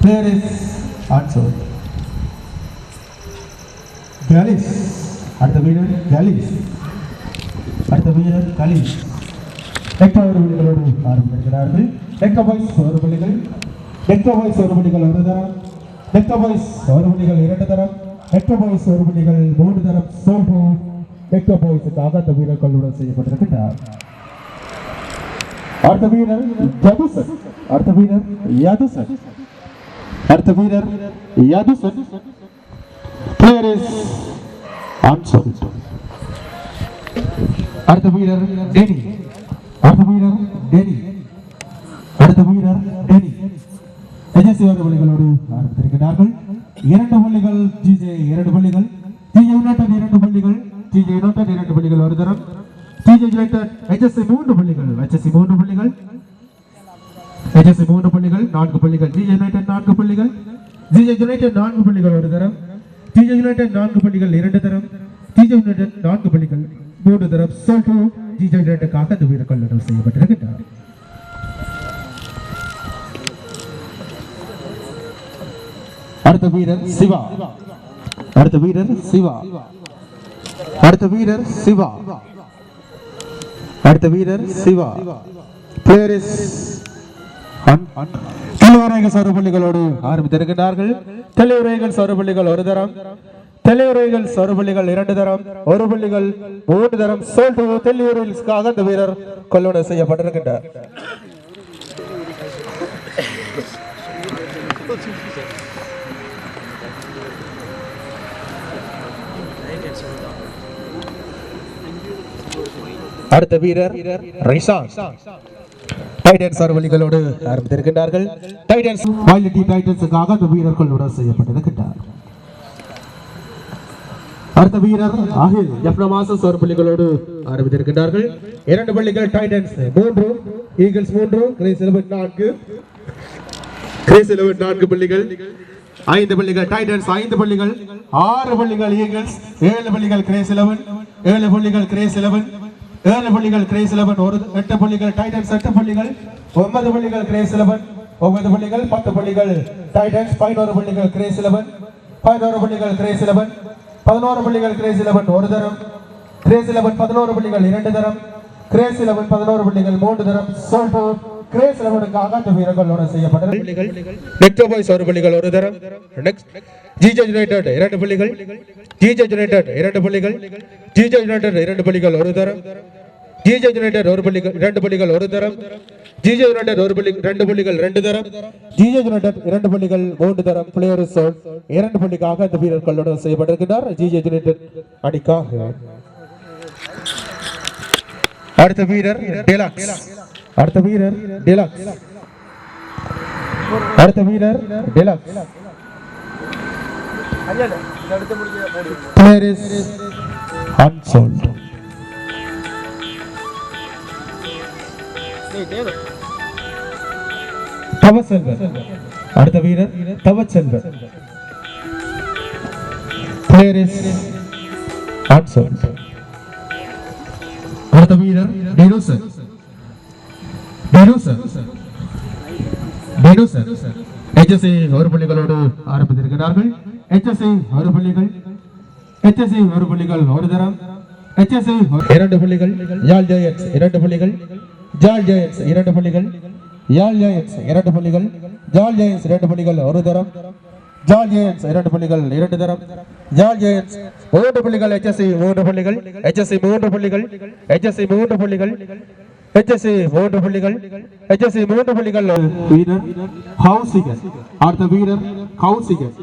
Player is answered. Galis. அடுத்த வீரர் Kallis அடுத்த வீரர் கலீஸ் டெக்டோ ஒரு புள்ளிகளோடு ஆரம்பிக்கிறார்கள் டெக்டோ பாய்ஸ் ஒரு புள்ளிகள் டெக்டோ பாய்ஸ் ஒரு புள்ளிகள் ஒரு தரம். டெக்டோ பாய்ஸ் ஒரு புள்ளிகள் இரண்டு தரம். டெக்டோ பாய்ஸ் ஒரு புள்ளிகள் மூன்று தரம். சோல்போ டெக்டோ பாய்ஸுக்காக அந்த வீரர் கொள்ளுடன் செய்யப்பட்டிருக்கிறார் அடுத்த வீரர் ஜதுசன் அடுத்த வீரர் யதுசன் அடுத்த வீரர் யதுசன் பிளேயர் இஸ் ஆன்சர் அடுத்த வீரர் டெனி. அடுத்த வீரர் டெனி. அடுத்த வீரர் டெனி. எஜசி புள்ளிகளோடு ஆரம்பித்திருக்கிறார்கள். இரண்டு புள்ளிகள் ஜிஜே இரண்டு புள்ளிகள் ஜிஜே யுனைடெட் இரண்டு புள்ளிகள் ஜிஜே யுனைடெட் இரண்டு புள்ளிகள் ஒரு தரம். ஜிஜே யுனைடெட் எச்எஸ்சி மூன்று புள்ளிகள் எச்எஸ்சி மூன்று புள்ளிகள். எச்எஸ்சி மூன்று புள்ளிகள் நான்கு புள்ளிகள். ஜிஜே யுனைடெட் நான்கு புள்ளிகள். ஜிஜே யுனைடெட் நான்கு புள்ளிகள் ஒரு தரம். ஜிஜே யுனைடெட் நான்கு புள்ளிகள் இரண்டு தரம். ஜிஜே யுனைடெட் நான்கு புள்ளிகள் மூன்று தரம். சோல்டோ ஜிஜே யுனைடெடுக்காக அந்த வீரர் கொள்ளுதல் செய்யப்பட்டிருக்கின்றார். அடுத்த வீரர் சிவா. அடுத்த வீரர் சிவா. அடுத்த வீரர் சிவா. அடுத்த வீரர் சிவா. பிளேயர் இஸ் தெளிவுரைகள் சௌரபள்ளிகளோடு ஆரம்பித்திருக்கிறார்கள் தெளிவுரைகள் சௌரபள்ளிகள் ஒரு தரம். தெளிவுரைகள் சௌரபள்ளிகள் இரண்டு தரம். ஒரு பள்ளிகள் மூன்று தரம். சோல்டு தெளிவுரைகளுக்காக அந்த வீரர் கொள்ளுடன் செய்யப்பட்டிருக்கின்றார். அடுத்த வீரர் ரைசா டைட்டன்ஸ் அறுவலிகளோடு ஆரம்பித்திருக்கின்றார்கள். டைட்டன்ஸ் குவாலிட்டி டைட்டன்ஸுக்காக அந்த வீரர்கள் உடல் செய்யப்பட்டிருக்கின்றார். அடுத்த வீரர் அகில் எஃப்னமாசஸ் ஒரு புள்ளிகளோடு ஆரம்பித்திருக்கின்றார்கள். இரண்டு பள்ளிகள் டைட்டன்ஸ் மூன்று. ஈகிள்ஸ் மூன்று. கிரேஸ் எலவன் நான்கு. கிரேஸ் எலவன் நான்கு புள்ளிகள். ஐந்து பள்ளிகள் டைட்டன்ஸ் ஐந்து புள்ளிகள். ஆறு பள்ளிகள் ஈகிள்ஸ் ஏழு பள்ளிகள் கிரேஸ் எலவன் ஏழு புள்ளிகள் கிரேஸ் எலவன் ஏழு புள்ளிகள் கிரேஸ் லெவன் ஒரு எட்டு புள்ளிகள் டைட்டன்ஸ் எட்டு புள்ளிகள் ஒன்பது புள்ளிகள் கிரேஸ் லெவன் ஒன்பது புள்ளிகள் பத்து புள்ளிகள் டைட்டன்ஸ் பதினோரு புள்ளிகள் கிரேஸ் லெவன் பதினோரு புள்ளிகள் கிரேஸ் லெவன் பதினோரு புள்ளிகள் கிரேஸ் லெவன் ஒரு தரம். கிரேஸ் லெவன் பதினோரு புள்ளிகள் இரண்டு தரம். கிரேஸ் லெவன் பதினோரு புள்ளிகள் மூன்று தரம். சோல்டோ கிரேஸ் அந்த புள்ளிகள். நெக்ஸ்ட் பாய்ஸ் ஒரு புள்ளிகள் ஒரு தரம். நெக்ஸ்ட் ஜிஜே யுனைடெட் இரண்டு புள்ளிகள். ஜிஜே யுனைடெட் இரண்டு புள்ளிகள். ஜிஜே யுனைடெட் இரண்டு புள்ளிகள் ஒரு தரம். ஜிஜே யுனைடெட் ஒரு புள்ளிகள் இரண்டு புள்ளிகள் ஒரு தரம். ஜிஜே யுனைடெட் ஒரு புள்ளி ரெண்டு புள்ளிகள் ரெண்டு தரம். ஜிஜே யுனைடெட் இரண்டு புள்ளிகள் மூன்று தரம். பிளேயர் சோல் இரண்டு புள்ளிக்காக இந்த வீரர்களோடு செய்யப்பட்டிருக்கிறார் ஜிஜே யுனைடெட் அணிக்காக. அடுத்த வீரர் டெலாக்ஸ் அடுத்த வீரர் டெலாக்ஸ். அடுத்த வீரர் டெலாக்ஸ். பிளேயர் இஸ் அன்சோல்ட் தவசெல்வர் அடுத்த வீரர் தவச்செல்வர் பிளேயர் இஸ் அன்சோல்ட் அடுத்த வீரர் டினோசர் டினோசர் டினோசர் HSA ஒரு புள்ளிகளோடு ஆரம்பித்திருக்கிறார்கள். HSA ஒரு புள்ளிகள் HSA ஒரு புள்ளிகள் ஒரு தரம். HSA இரண்டு புள்ளிகள் யாழ் ஜெயன்ஸ் இரண்டு புள்ளிகள் ஜால் ஜெயன்ஸ் இரண்டு புள்ளிகள் யாழ் ஜெயன்ஸ் இரண்டு புள்ளிகள் ஜால் ஜெயன்ஸ் இரண்டு புள்ளிகள் ஒரு தரம். ஜால் ஜெயன்ஸ் இரண்டு புள்ளிகள் இரண்டு தரம். ஜால் ஜெயன்ஸ் மூன்று புள்ளிகள் HSC மூன்று புள்ளிகள் HSC மூன்று புள்ளிகள் HSC மூன்று புள்ளிகள் HSC மூன்று புள்ளிகள் HSC மூன்று புள்ளிகள். வீரர் ஹவுசிகர் அடுத்த வீரர் கௌசிகர்.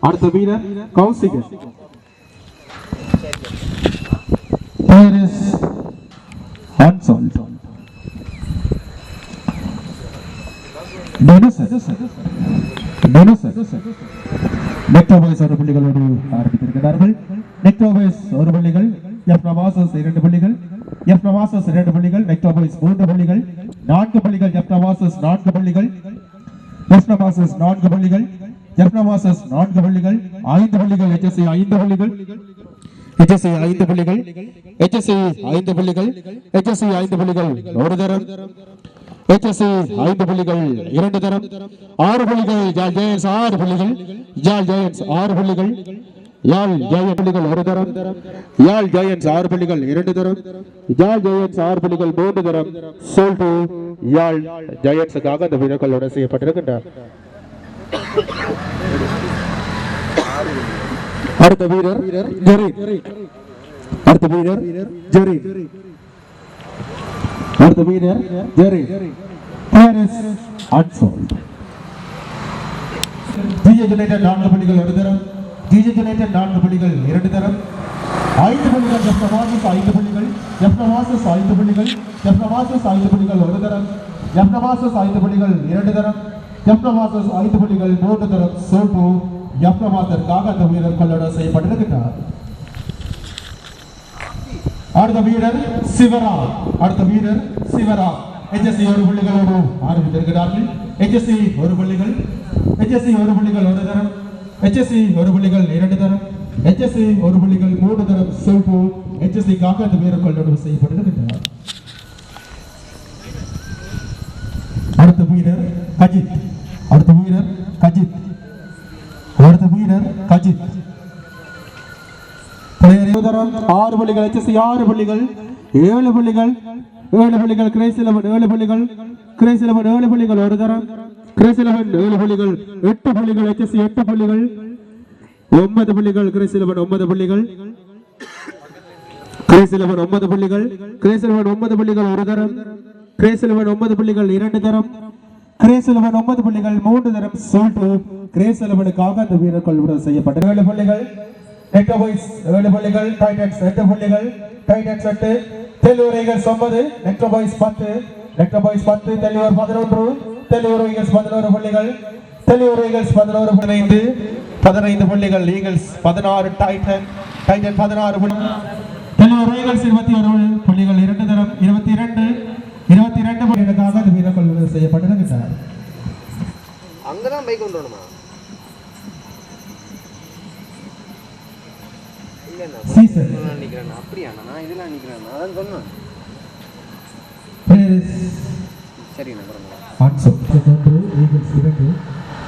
அடுத்த வீரர் கௌசிகர். Player is unsolved. டெனுசர் டெனுசர் நெக்டோபைஸ் ஒரு புள்ளிகளோடு ஆரம்பித்திருக்கிறார்கள். நெக்டோபைஸ் ஒரு புள்ளிகள். எஃப் நவாசஸ் இரண்டு புள்ளிகள். எஃப் நவாசஸ் இரண்டு புள்ளிகள் நெக்டோபைஸ் மூன்று புள்ளிகள் நான்கு புள்ளிகள் எஃப் நவாசஸ் நான்கு புள்ளிகள் எஃப் நவாசஸ் நான்கு புள்ளிகள் எஃப் நவாசஸ் நான்கு புள்ளிகள் ஐந்து புள்ளிகள் HSC ஐந்து புள்ளிகள் HSC ஐந்து புள்ளிகள் HSC ஐந்து புள்ளிகள் HSC ஐந்து புள்ளிகள் ஒரு தரம் HSC ஐந்து புள்ளிகள் இரண்டு தரம் ஆறு புள்ளிகள் ஜால் ஜெயன்ஸ் ஆறு புள்ளிகள் ஜால் ஜெயன்ஸ் ஆறு புள்ளிகள் யாழ் ஜெய புள்ளிகள் ஒரு தரம். யாழ் ஜெயன்ஸ் ஆறு புள்ளிகள் இரண்டு தரம். யாழ் ஜெயன்ஸ் ஆறு புள்ளிகள் மூன்று தரம். சோல் டு யாழ் ஜெயன்ஸுக்காக அந்த வீரர்களோட செய்யப்பட்டிருக்கின்றார் அடுத்த வீரர் ஜெரி. அடுத்த வீரர் ஜெரி. அடுத்த வீரர் ஜெரி. பேரிஸ் அன்சோல்ட் ஜிஜே யுனைடெட் நான்கு புள்ளிகள் ஒரு தரம். ஜிஜே யுனைடெட் நான்கு புள்ளிகள் இரண்டு தரம். ஐந்து புள்ளிகள் ஜெஃப்னவாசஸ் ஐந்து புள்ளிகள். ஜெஃப்னவாசஸ் ஐந்து புள்ளிகள். ஜெஃப்னவாசஸ் ஐந்து புள்ளிகள் ஒரு தரம். ஜெஃப்னவாசஸ் ஐந்து புள்ளிகள் இரண்டு தரம். ஜெஃப்னவாசஸ் ஐந்து புள்ளிகள் மூன்று தரம். சோட்டு ஜெஃப்னவாசருக்காக அந்த வீரர் கொள்ளட செய்யப்பட்டிருக்கிறார் அடுத்த வீரர் சிவரா. அடுத்த வீரர் சிவரா. எச்எஸ்சி ஒரு புள்ளிகளோடு ஆரம்பித்திருக்கிறார்கள். எச்எஸ்சி ஒரு புள்ளிகள். எச்எஸ்சி ஒரு புள்ளிகள் ஒரு தரம். HSC ஒரு புள்ளிகள் இரண்டு தரம். HSC ஒரு புள்ளிகள் மூன்று தரம் சிவப்பு HSC காக அந்த வீரர் கொள்ளோடு செய்யப்பட்டிருக்கிறார் அடுத்த வீரர் கஜித். அடுத்த வீரர் கஜித். அடுத்த வீரர் கஜித். தரம். ஆறு புள்ளிகள் HSC ஆறு புள்ளிகள் ஏழு புள்ளிகள் ஏழு புள்ளிகள் கிரேசிலவன் ஏழு புள்ளிகள் கிரேசிலவன் ஏழு புள்ளிகள் ஒரு தரம். கிரேஸ் இலவன் ஏழு புள்ளிகள் எட்டு புள்ளிகள் HSC எட்டு புள்ளிகள் ஒன்பது புள்ளிகள் கிரேஸ் இலவன் ஒன்பது புள்ளிகள். கிரேஸ் இலவன் ஒன்பது புள்ளிகள் கிரேஸ் இலவன் ஒன்பது புள்ளிகள் ஒரு தரம் கிரேஸ் இலவன் ஒன்பது புள்ளிகள் இரண்டு தரம் கிரேஸ் இலவன் ஒன்பது புள்ளிகள் மூன்று தரம் சோல்ட்டு கிரேஸ் இலவனுக்காக அந்த வீரர் கொள்முதல் செய்யப்பட்ட ஏழு புள்ளிகள் நெக்டோ பாய்ஸ் ஏழு புள்ளிகள் டைட்டன்ஸ் எட்டு புள்ளிகள் டைட்டன்ஸ் எட்டு தெல்லூர் ஈகல்ஸ் ஒன்பது நெக்டோ பாய்ஸ் பத்து நெக்டோ பாய்ஸ் பத்து தெல்லூர் பதினொன்று தெல்லூர் ஈகல்ஸ் பதினோரு புள்ளிகள். தெல்லூர் ஈகல்ஸ் பதினோரு பதினைந்து பதினைந்து புள்ளிகள். ஈகல்ஸ் பதினாறு டைட்டன் டைட்டன் பதினாறு புள்ளிகள் தெல்லூர் ஈகல்ஸ் இருபத்தி ஒரு புள்ளிகள். இரண்டு தரம் இருபத்தி இரண்டு இருபத்தி இரண்டு புள்ளிகளுக்காக அந்த வீரர் கொள்முதல் செய்யப்பட்டிருக்கிறார் அங்கதான் பைக் கொண்டு வரணுமா? சீசன் நான் நான் இதெல்லாம் நிக்கிறேன் அதான் சொன்னேன். சரிண்ணா பரவாயில்ல ஆன்சோ ஈகிள்ஸ் இரண்டு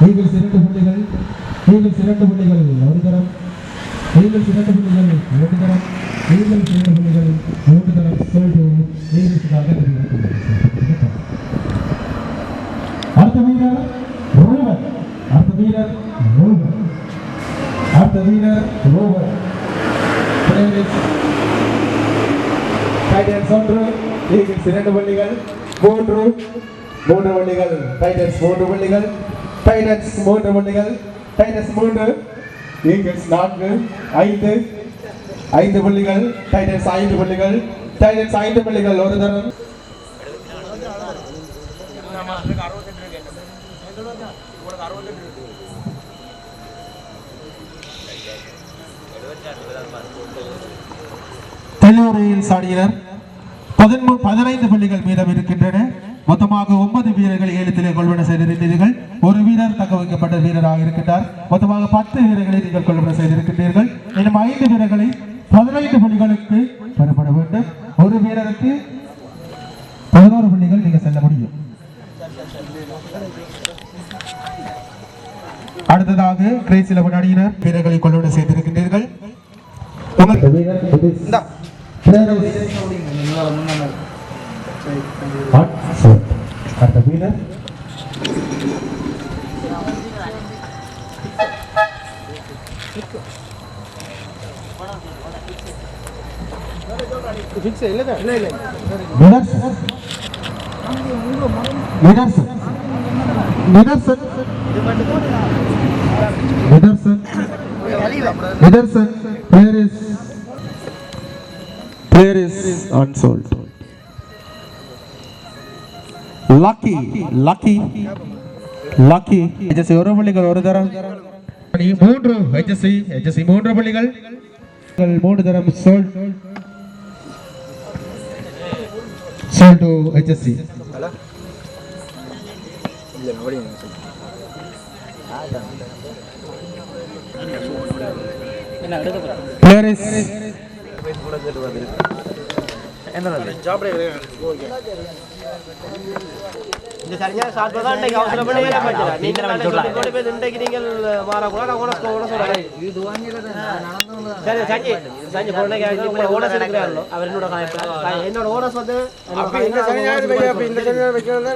ஈகிள்ஸ் இரண்டு புள்ளிகள் ஈகிள்ஸ் இரண்டு புள்ளிகள் ஒரு தரம். ஈகிள்ஸ் இரண்டு புள்ளிகள் இரண்டு தரம். ஈகிள்ஸ் இரண்டு புள்ளிகள் மூன்று தரம். சோல்டு ஈகிள்ஸுக்காக அடுத்த வீரர் ரோவர். அடுத்த வீரர் ரோவர். அடுத்த வீரர் ரோவர். டைட்டன்ஸ் ஒன்று ஈகிள்ஸ் இரண்டு பள்ளிகள் மூன்று மூன்று பள்ளிகள் டைட்டன்ஸ் மூன்று பள்ளிகள் டைட்டன்ஸ் மூன்று பள்ளிகள் டைட்டன்ஸ் மூன்று ஈகிள்ஸ் நான்கு ஐந்து ஐந்து புள்ளிகள் டைட்டன்ஸ் ஐந்து புள்ளிகள் டைட்டன்ஸ் ஐந்து புள்ளிகள் ஒரு தரம். தெல்லூரையில் சாடியினர் பதிமூ பதினைந்து புள்ளிகள் மீதம் இருக்கின்றன. மொத்தமாக ஒன்பது வீரர்கள் ஏலத்திலே கொள்வன செய்திருக்கிறீர்கள். ஒரு வீரர் தக்க வைக்கப்பட்ட வீரராக இருக்கின்றார். மொத்தமாக பத்து வீரர்களை நீங்கள் கொள்வன செய்திருக்கின்றீர்கள். இன்னும் ஐந்து வீரர்களை பதினைந்து புள்ளிகளுக்கு பெறப்பட வேண்டும். ஒரு வீரருக்கு பதினோரு புள்ளிகள் நீங்க செல்ல முடியும். அடுத்ததாக கிரேசில அணியினர் வீரர்களை கொள்வன செய்திருக்கின்றீர்கள். உங்கள் அடுத்த வீரர் fix Nidharshan. Nidharshan. Nidharshan. player is unsold lucky lucky lucky HSC ஒரு புள்ளிகள் ஒரு தரம் அணி மூன்று HSC HSC மூன்று புள்ளிகள் மூன்று தரம் sold sold to HSC இல்லை அப்படி எடுக்க போகிறேன் player is என்ன இந்த சரியா சாப்பிட்டு தான் இன்றைக்கு அவசரப்பட்டு வேலை பார்க்கிறேன். நீங்கள் தானே சொல்லிக் கொண்டு போய் இன்றைக்கு நீங்கள் மாறக்கூடாது நான் உனக்கு உன சொல்றேன். சரி சஞ்சி சஞ்சி பொருளைக்கு உங்களை ஓனஸ் இருக்கிறாரோ அவர் என்னோட கணக்கு. என்னோட ஓனஸ் வந்து